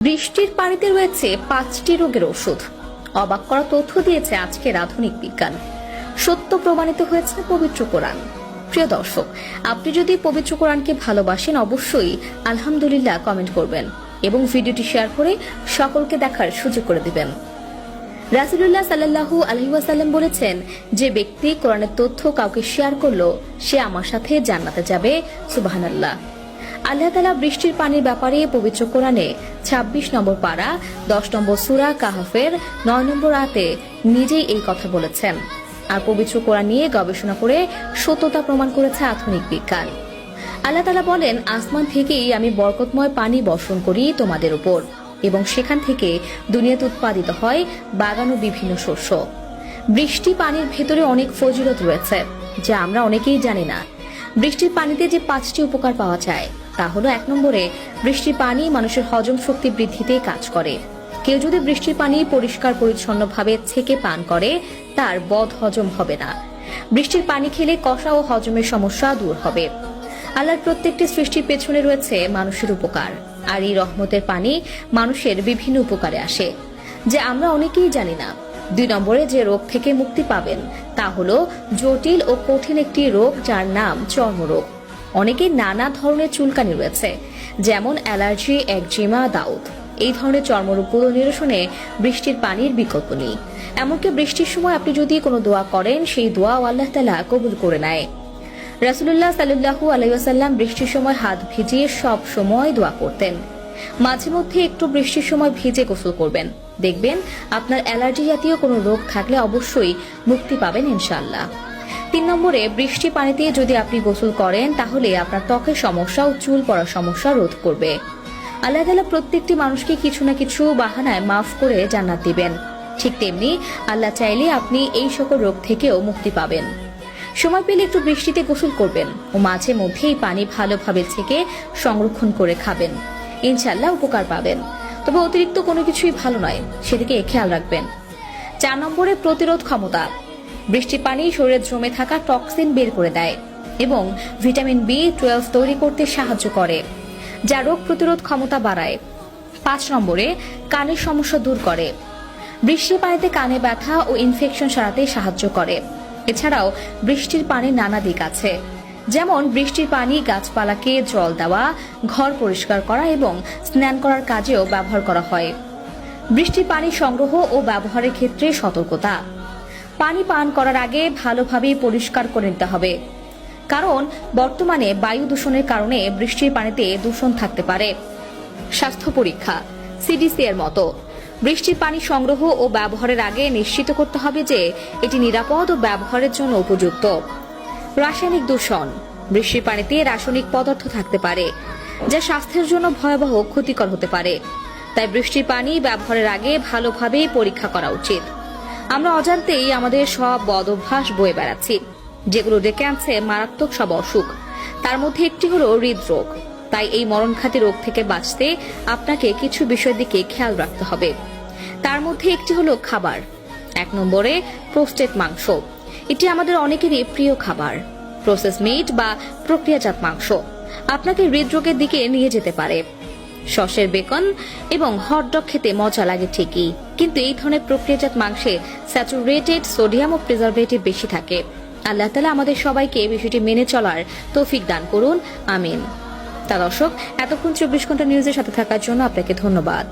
বৃষ্টির পানিতে রয়েছে পাঁচটি রোগের ওষুধ। অবাক করা তথ্য দিয়েছে আজকের আধুনিক বিজ্ঞান। সত্য প্রমাণিত হয়েছে পবিত্র কোরআন। প্রিয় দর্শক, আপনি যদি পবিত্র কোরআনকে ভালোবাসেন, অবশ্যই আলহামদুলিল্লাহ কমেন্ট করবেন এবং ভিডিওটি শেয়ার করে সকলকে দেখার সুযোগ করে দিবেন। রাসুলুল্লাহ সাল্লাহু আলহিউসাল্লাম বলেছেন, যে ব্যক্তি কোরআনের তথ্য কাউকে শেয়ার করল, সে আমার সাথে জান্নাতে যাবে। সুবাহানাল্লাহ। আল্লাহ তালা বৃষ্টির পানির ব্যাপারে পবিত্র কোরআনে ২৬ নম্বর পাড়া দশ নম্বর সুরা কাহাফের, নয় নম্বর আতে নিজেই এই কথা বলেছেন। আর পবিত্র কোরআন নিয়ে গবেষণা করে সত্যতা প্রমাণ করেছে আধুনিক বিজ্ঞান। আল্লাহ তালা বলেন, আসমান থেকেই আমি বরকতময় পানি বর্ষণ করি তোমাদের উপর এবং সেখান থেকে দুনিয়াতে উৎপাদিত হয় বাগান ও বিভিন্ন শস্য। বৃষ্টি পানির ভেতরে অনেক ফজিলত রয়েছে, যা আমরা অনেকেই জানি না। বৃষ্টির পানিতে যে পাঁচটি উপকার পাওয়া যায়, তা হলো এক নম্বরে, বৃষ্টির পানি মানুষের হজম শক্তি বৃদ্ধিতে কাজ করে। কেউ যদি বৃষ্টির পানি পরিষ্কার পরিচ্ছন্নভাবে ছেঁকে পান করে, তার বদ হজম হবে না। বৃষ্টির পানি খেলে কষা ও হজমের সমস্যা দূর হবে। আল্লাহর প্রত্যেকটি সৃষ্টির পেছনে রয়েছে মানুষের উপকার, আর এই রহমতের পানি মানুষের বিভিন্ন উপকারে আসে, যে আমরা অনেকেই জানি না। দুই নম্বরে যে রোগ থেকে মুক্তি পাবেন, তা হল জটিল ও কঠিন একটি রোগ যার নাম চর্মরোগ। অনেকের নানা ধরনের চুলকানি রয়েছে, যেমন অ্যালার্জি, একজিমা, দাউদ। এই ধরনের চর্মরোগগুলো নিরসনে বৃষ্টির পানির বিকল্প নেই। এমনকি বৃষ্টির সময় আপনি যদি কোনো দোয়া করেন, সেই দোয়াও আল্লাহ তালা কবুল করে নেয়। রাসুলুল্লাহ সাল্লু আলাইসাল্লাম বৃষ্টির সময় হাত ভিজিয়ে সব সময় দোয়া করতেন। মাঝে মধ্যে একটু বৃষ্টির সময় ভিজে গোসল করবেন। দেখবেন আপনার অ্যালার্জি জাতীয় কোনো রোগ থাকলে অবশ্যই মুক্তি পাবেন ইনশাল্লাহ তিন নম্বরে, বৃষ্টি পানিতে যদি আপনি গোসল করেন, তাহলে আপনার ত্বকের সমস্যা ও চুল পড়ার সমস্যা রোধ করবে। আল্লাহ তালা প্রত্যেকটি মানুষকে কিছু না কিছু বাহানায় মাফ করে জান্নাত দিবেন। ঠিক তেমনি আল্লাহ চাইলে আপনি এই সকল রোগ থেকেও মুক্তি পাবেন। সময় পেলে একটু বৃষ্টিতে গোসল করবেন ও মাঝে মধ্যেই পানি ভালোভাবে ছেঁকে সংরক্ষণ করে খাবেন। ইনশাল্লাহ উপকার পাবেন। তবে অতিরিক্ত কোনো কিছুই ভালো নয়, সেদিকে খেয়াল রাখবেন। চার নম্বরে প্রতিরোধ ক্ষমতা। বৃষ্টির পানি শরীরে জমে থাকা টক্সিন বের করে দেয় এবং ভিটামিন বি টুয়েলভ তৈরি করতে সাহায্য করে, যা রোগ প্রতিরোধ ক্ষমতা বাড়ায়। পাঁচ নম্বরে কানের সমস্যা দূর করে। বৃষ্টির পানিতে কানে ব্যথা ও ইনফেকশন সারাতে সাহায্য করে। এছাড়াও বৃষ্টির পানির নানা দিক আছে। যেমন বৃষ্টির পানি, গাছপালাকে জল দেওয়া, ঘর পরিষ্কার করা এবং স্নান করার কাজেও ব্যবহার করা হয়। বৃষ্টির পানি সংগ্রহ ও ব্যবহারের ক্ষেত্রে সতর্কতা। পানি পান করার আগে ভালোভাবে পরিষ্কার করে নিতে হবে। কারণ বর্তমানে বায়ু দূষণের কারণে বৃষ্টির পানিতে দূষণ থাকতে পারে। স্বাস্থ্য পরীক্ষা, সিডিসি এর মতো। বৃষ্টির পানি সংগ্রহ ও ব্যবহারের আগে নিশ্চিত করতে হবে যে এটি নিরাপদ ও ব্যবহারের জন্য উপযুক্ত। রাসায়নিক দূষণ। বৃষ্টির পানিতে রাসায়নিক পদার্থ থাকতে পারে, যা স্বাস্থ্যের জন্য ভয়াবহ ক্ষতিকর হতে পারে। তাই বৃষ্টির পানি ব্যবহারের আগে ভালোভাবে পরীক্ষা করা উচিত। আমরা অজান্তেই আমাদের সব বদ অভ্যাস বয়ে বেড়াচ্ছি, যেগুলো ডেকে আনছে মারাত্মক সব অসুখ। তার মধ্যে একটি হলো হৃদরোগ। তাই এই মরণঘাতী রোগ থেকে বাঁচতে আপনাকে কিছু বিষয়ের দিকে খেয়াল রাখতে হবে। তার মধ্যে একটি হলো খাবার। এক নম্বরে প্রোস্টেট মাংস। এটি আমাদের অনেকেরই প্রিয় খাবার প্রসেস মিট বা প্রক্রিয়াজাত মাংস। আপনাকে হৃদরোগের দিকে নিয়ে যেতে পারে। সসের বেকন এবং হটডগ খেতে মজা লাগে ঠিকই, কিন্তু এই ধরনের প্রক্রিয়াজাত মাংসে স্যাচুরেটেড সোডিয়াম ও প্রিজারভেটিভ বেশি থাকে। আল্লাহ তালা আমাদের সবাইকে এই বিষয়টি মেনে চলার তৌফিক দান করুন, আমিন। তা দর্শক, এতক্ষণ চব্বিশ ঘণ্টা নিউজের সাথে থাকার জন্য আপনাকে ধন্যবাদ।